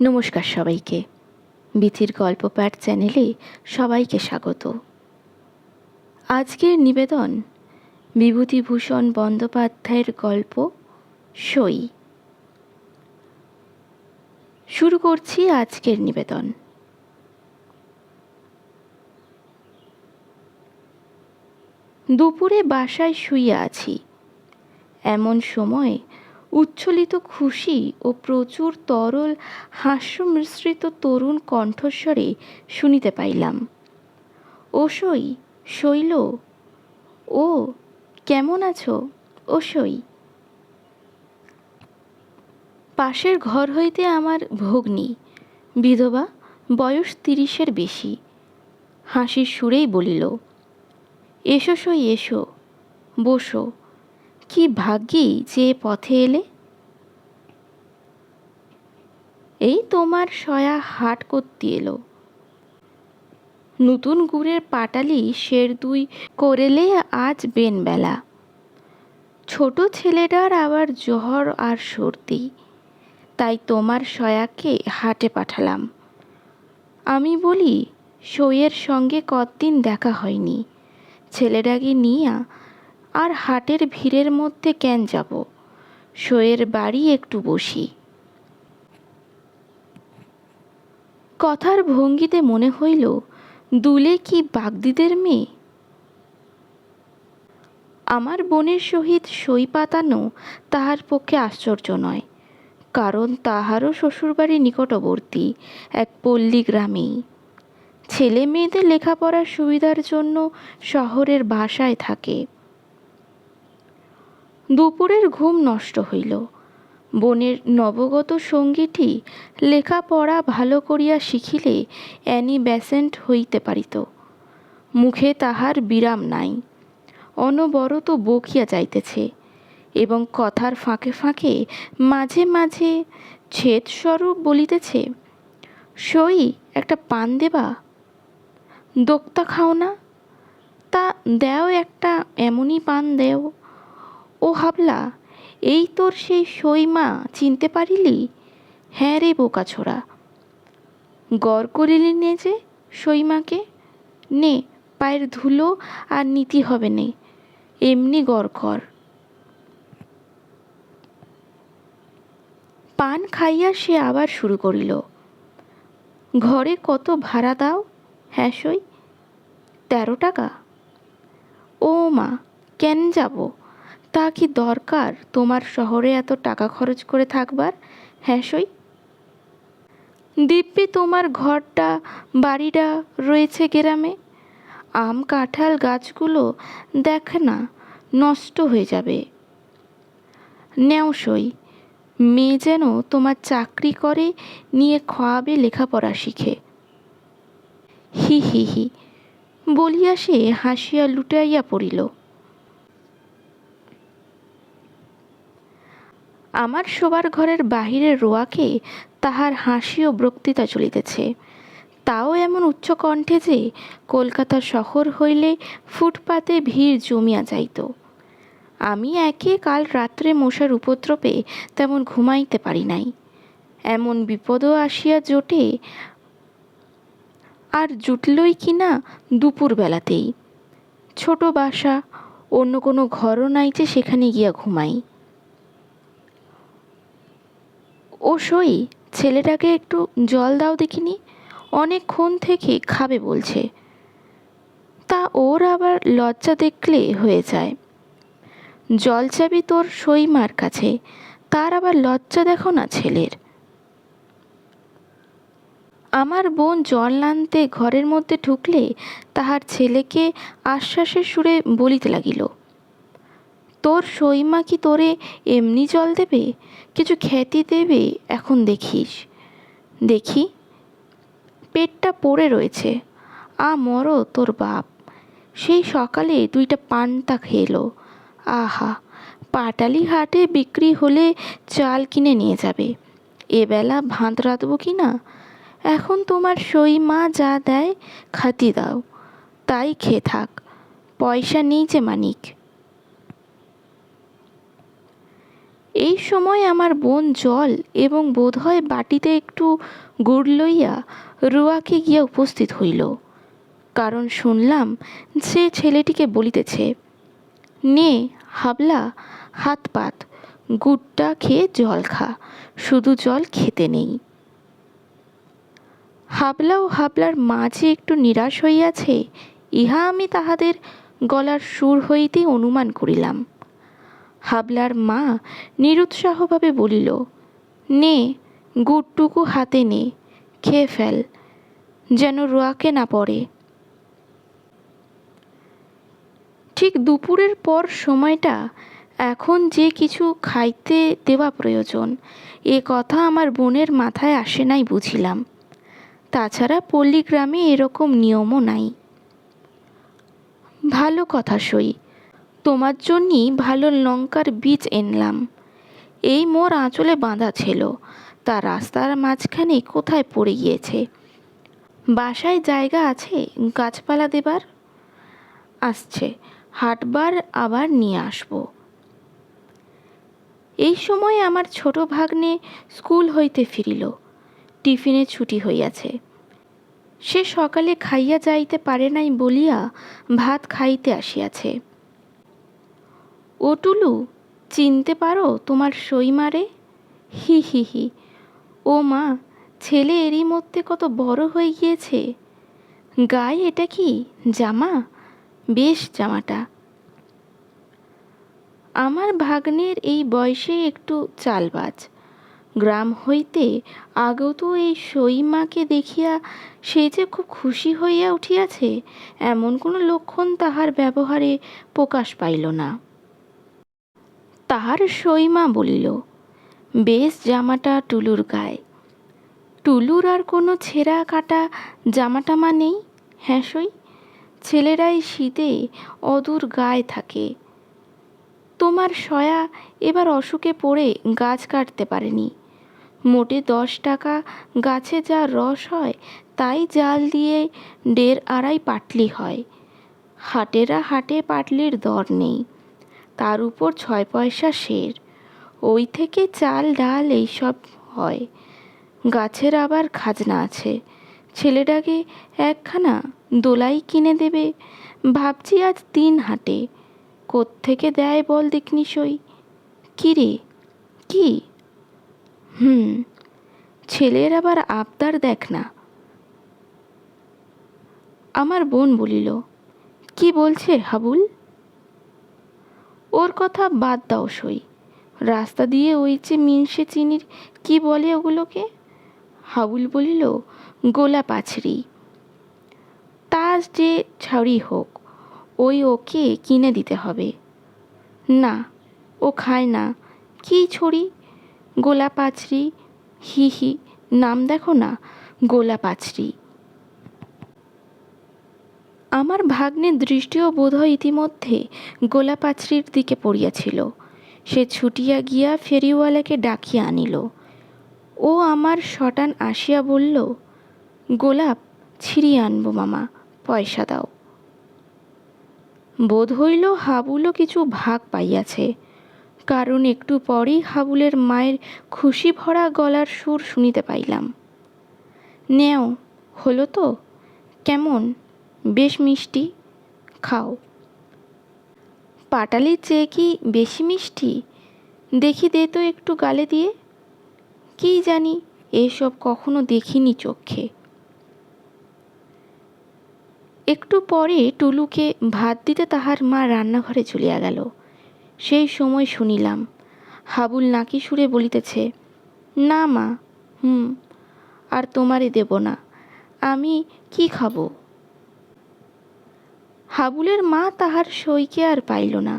নমস্কার সবাইকে। বিথির গল্প পাঠ চ্যানেলে সবাইকে স্বাগত। আজকের নিবেদন বিভূতিভূষণ বন্দ্যোপাধ্যায়ের গল্প সই। শুরু করছি আজকের নিবেদন। দুপুরে বাসায় শুয়ে আছি। এমন সময় উচ্ছ্বলিত খুশি ও প্রচুর তরল হাস্য মিশ্রিত তরুণ কণ্ঠস্বরে শুনিতে পাইলাম। ও সই, শৈল, ও কেমন আছো? ও সই। পাশের ঘর হইতে আমার ভগ্নী, বিধবা, বয়স তিরিশের বেশি। হাসির সুরেই বলিল, এসো সই, এসো, বসো। কি ভাগ্যি যে পথে এলে? এই তোমার সয়া হাট করতে এলো। নতুন গুড়ের পাটালি শের দুই করেলে আজ বেনবেলা। ছোট ছেলেটার আবার জ্বর আর সর্দি। তাই তোমার সয়াকে হাটে পাঠালাম। আমি বলি, সইয়ের সঙ্গে কতদিন দেখা হয়নি। ছেলেটাকে নিয়া আর হাটের ভিড়ের মধ্যে কেন যাব? সইয়ের বাড়ি একটু বসি। কথার ভঙ্গিতে মনে হইল, দুলে কি বাগদিদের মেয়ে? আমার বোনের সহিত সই পাতানো তাহার পক্ষে আশ্চর্য নয়, কারণ তাহারও শ্বশুরবাড়ি নিকটবর্তী এক পল্লী গ্রামেই। ছেলে মেয়েদের লেখাপড়ার সুবিধার জন্য শহরের বাসায় থাকে। দুপুরের ঘুম নষ্ট হইল। বোনের নবগত সঙ্গীটি লেখাপড়া ভালো করিয়া শিখিলে অ্যানি ব্যাসেন্ট হইতে পারিত। মুখে তাহার বিরাম নাই। অনবরত বকিয়া যাইতেছে এবং কথার ফাঁকে ফাঁকে মাঝে মাঝে ছেদস্বরূপ বলিতেছে, সই, একটা পান দেবা? দোক্তা খাও না? তা দেও একটা, এমনই পান দেও। ও হাবলা, এই তোর সেই সইমা চিনতে পারিলি? হ্যাঁ রে বোকা ছোড়া। গড় করিলি নে যে সইমাকে নে, পায়ের ধুলো আর নীতি হবে নে। এমনি গড় কর। পান খাইয়া সে আবার শুরু করিল। ঘরে কত ভাড়া দাও? হ্যাঁ সই, তেরো টাকা। ও মা, কেন যাব? তা কি দরকার? তোমার শহরে এত টাকা খরচ করে থাকবার? হ্যাঁ সই। দিব্যি তোমার ঘরটা, বাড়িটা রয়েছে গ্রামে। আম, কাঁঠাল গাছগুলো দেখ না, নষ্ট হয়ে যাবে। নেও সই। মেয়ে যেন তোমার চাকরি করে, নিয়ে খাওয়াবে লেখাপড়া শিখে। হি হি হি। বলিয়া সে হাসিয়া লুটাইয়া পড়িল। আমার শোবার ঘরের বাহিরের রোয়াকে তাহার হাসি ও বক্তৃতা চলিতেছে। তাও এমন উচ্চ কণ্ঠে যে কলকাতা শহর হইলে ফুটপাতে ভিড় জমিয়া যাইত। আমি একে কাল রাত্রে মশার উপদ্রবে তেমন ঘুমাইতে পারি নাই। এমন বিপদও আসিয়া জোটে। আর জুটলই কি না দুপুরবেলাতেই। ছোট বাসা, অন্য কোনো ঘরও নাই যে সেখানে গিয়া ঘুমাই। ও সই, ছেলেটাকে একটু জল দাও দেখিনি, অনেকক্ষণ থেকে খাবে বলছে। তা ওর আবার লজ্জা দেখলে হয়ে যায়। জল চাবি তোর সইমার কাছে, তার আবার লজ্জা দেখো না ছেলের। আমার বোন জল আনতে ঘরের মধ্যে ঢুকলে তাহার ছেলেকে আশ্বাসের সুরে বলিতে লাগিল তোর সইমা কি তোরে এমনি জল দেবে? কিছু খ্যাতি দেবে এখন দেখিস। দেখি, পেটটা পড়ে রয়েছে। আ মরো তোর বাপ। সেই সকালে দুইটা পান্তা খেলো। আহা, পাটালি হাটে বিক্রি হলে চাল কিনে নিয়ে যাবে। এবেলা ভাত রাঁধবো কি না? এখন তোমার সই মা যা দেয় খাতি দাও। তাই খেয়ে থাক। পয়সা নেই যে মানিক। এই সময় আমার বোন জল এবং বোধহয় বাটিতে একটু গুড় লইয়া রুয়াকে গিয়া উপস্থিত হইল। কারণ শুনলাম সে ছেলেটিকে বলিতেছে, নে, হাবলা, হাত পাত, গুড়টা খেয়ে জল খা, শুধু জল খেতে নেই। হাবলা ও হাবলার মাঝে একটু নিরাশ হইয়াছে, ইহা আমি তাহাদের গলার সুর হইতেই অনুমান করিলাম। হাবলার মা নিরুৎসাহভাবে বলিল, নে, গুড়টুকু হাতে নে, খেয়ে ফেল, যেন রোয়াকে না পড়ে। ঠিক দুপুরের পর সময়টা এখন যে কিছু খাইতে দেওয়া প্রয়োজন, এ কথা আমার বোনের মাথায় আসে নাই বুঝিলাম। তাছাড়া পল্লীগ্রামে এরকম নিয়মও নাই। ভালো কথা সই তোমার জন্যই ভালো লঙ্কার বীজ এনলাম। এই মোর আঁচলে বাঁধা ছিল। তা রাস্তার মাঝখানে কোথায় পড়ে গিয়েছে? বাসায় জায়গা আছে গাছপালা দেবার? আসছে, হাটবার আবার নিয়ে আসব। এই সময় আমার ছোট ভাগ্নে স্কুল হইতে ফিরিল। টিফিনে ছুটি হইয়াছে। সে সকালে খাইয়া যাইতে পারে নাই বলিয়া ভাত খাইতে আসিয়াছে। ও টুলু, চিনতে পারো তোমার সই মারে? হি হি হি। ও মা, ছেলে এরই মধ্যে কত বড় হয়ে গিয়েছে। গায়ে এটা কি, জামা? বেশ জামাটা। আমার ভাগ্নের এই বয়সে একটু চালবাজ। গ্রাম হইতে আগত এই সইমাকে দেখিয়া সে যে খুব খুশি হইয়া উঠিয়াছে, এমন কোনো লক্ষণ তাহার ব্যবহারে প্রকাশ পাইল না। তাহার সইমা বলিল, বেশ জামাটা টুলুর গায়ে। টুলুর আর কোনো ছেঁড়া কাটা জামাটামা নেই হ্যাঁ সই? ছেলেরাই শীতে অদূর গায়ে থাকে। তোমার সয়া এবার অসুখে পড়ে গাছ কাটতে পারেনি। মোটে দশ টাকা গাছে যা রস হয়, তাই জাল দিয়ে দেড় আড়াই পাটলি হয়। হাটেরা হাটে পাটলির দর নেই। তার উপর ছয় পয়সা শের ওই থেকে চাল, ডাল এইসব হয়। গাছের আবার খাজনা আছে। ছেলেটাকে একখানা দোলাই কিনে দেবে। ভাবছি আজ তিন হাটে। কোত্থেকে দেয় বল দেখিনি সই? কী রে? কী? হুম, ছেলের আবার আবদার দেখ না। আমার বোন বলিল, কি বলছে হাবুল? ওর কথা বাদ দাও সই। রাস্তা দিয়ে ওই যে মিনসে চিনির কি বলে ওগুলোকে? হাবুল বলিল গোলা পাছড়ি তা যে ছাড়ি হোক, ওই ওকে কিনে দিতে হবে। না, ও খায় না। কি ছড়ি গোলা পাছড়ি হি হি, নাম দেখো না। গোলা পাছড়ি আমার ভাগ্নের দৃষ্টিও বোধহয় ইতিমধ্যে গোলা পাছড়ির দিকে পড়িয়াছিল। সে ছুটিয়া গিয়া ফেরিওয়ালাকে ডাকিয়া আনিল। ও আমার শটান আসিয়া বলল, গোলাপ, ছিঁড়িয়ে আনব মামা, পয়সা দাও। বোধ হইল হাবুলও কিছু ভাগ পাইয়াছে। কারণ একটু পরেই হাবুলের মায়ের খুশি ভরা গলার সুর শুনিতে পাইলাম। নেও, হলো তো? কেমন? বেশ মিষ্টি, খাও। পাটালির চেয়ে কি বেশি মিষ্টি? দেখি দে তো একটু গালে দিয়ে। কি জানি, এসব কখনো দেখিনি চোখে। একটু পরে টুলুকে ভাত দিতে তাহার মা রান্নাঘরে চলিয়া গেল। সেই সময় শুনিলাম, হাবুল নাকি সুরে বলিতেছে, না মা, হুম, আর তোমারে দেব না। আমি কি খাব? হাবুলের মা তাহার সইকে আর পাইল না,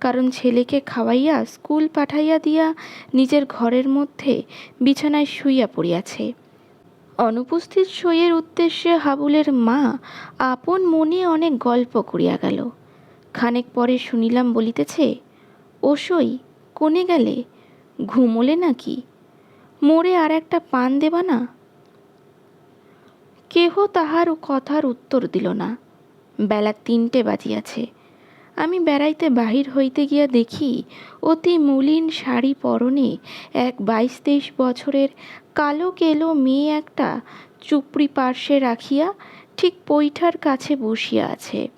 কারণ ছেলেকে খাওয়াইয়া, স্কুল পাঠাইয়া দিয়া নিজের ঘরের মধ্যে বিছানায় শুইয়া পড়িয়াছে। অনুপস্থিত সইয়ের উদ্দেশ্যে হাবুলের মা আপন মনে অনেক গল্প করিয়া গেল। খানেক পরে শুনিলাম বলিতেছে, ও সই, কোনে গেলে? ঘুমোলে নাকি? মোড়ে আর একটা পান দেবা না? কেহ তাহার কথার উত্তর দিল না। বেলা তিনটে বাজিয়াছে। আমি বেড়াইতে বাহির হইতে গিয়া দেখি, অতি মলিন শাড়ি পরনে এক বাইশ তেইশ বছরের কালো কেলো মেয়ে একটা চুপড়ি পার্শ্বে রাখিয়া ঠিক পৈঠার কাছে বসিয়া আছে।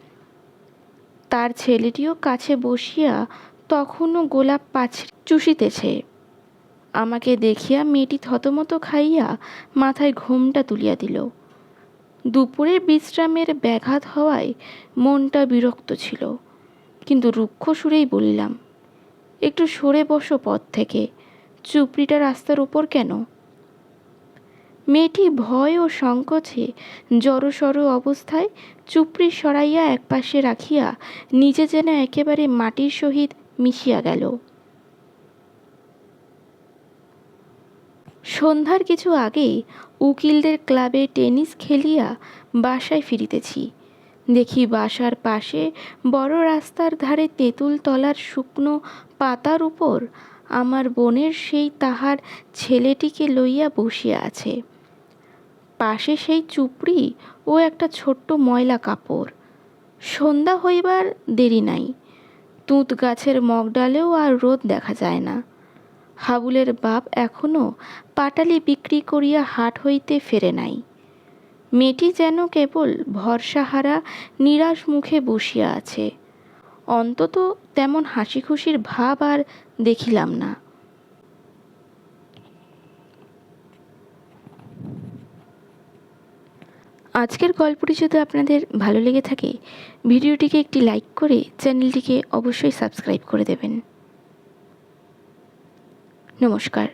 তার ছেলেটিও কাছে বসিয়া তখনও গোলাপ পাছড়ি চুষিতেছে। আমাকে দেখিয়া মেয়েটি থতমত খাইয়া মাথায় ঘোমটা তুলিয়া দিল। দুপুরের বিশ্রামের ব্যাঘাত হওয়ায় মনটা বিরক্ত ছিল। কিন্তু রুক্ষ সুরেই বলিলাম, একটু সরে বসো পথ থেকে। চুপড়িটা রাস্তার উপর কেন? মেয়েটি ভয় ও সংকোচে জড়সড় অবস্থায় চুপড়ি সরাইয়া একপাশে রাখিয়া নিজে যেন একেবারে মাটির সহিত মিশিয়া গেল। সন্ধ্যার কিছু আগেই উকিলদের ক্লাবে টেনিস খেলিয়া বাসায় ফিরিতেছি। দেখি বাসার পাশে বড় রাস্তার ধারে তেঁতুল তলার শুকনো পাতার উপর আমার বোনের সেই তাহার ছেলেটিকে লইয়া বসিয়া আছে। পাশে সেই চুপড়ি ও একটা ছোট্ট ময়লা কাপড়। সন্ধ্যা হইবার দেরি নাই। তুঁত গাছের মগডালেও আর রোদ দেখা যায় না। হাবুলের বাপ এখনও পাটালি বিক্রি করিয়া হাট হইতে ফেরে নাই। মেয়েটি যেন কেবল ভরসাহারা, নিরাশ মুখে বসিয়া আছে। অন্তত তেমন হাসি খুশির ভাব আর দেখিলাম না। আজকের গল্পটি যদি আপনাদের ভালো লেগে থাকে, ভিডিওটিকে একটি লাইক করে চ্যানেলটিকে অবশ্যই সাবস্ক্রাইব করে দেবেন। নমস্কার।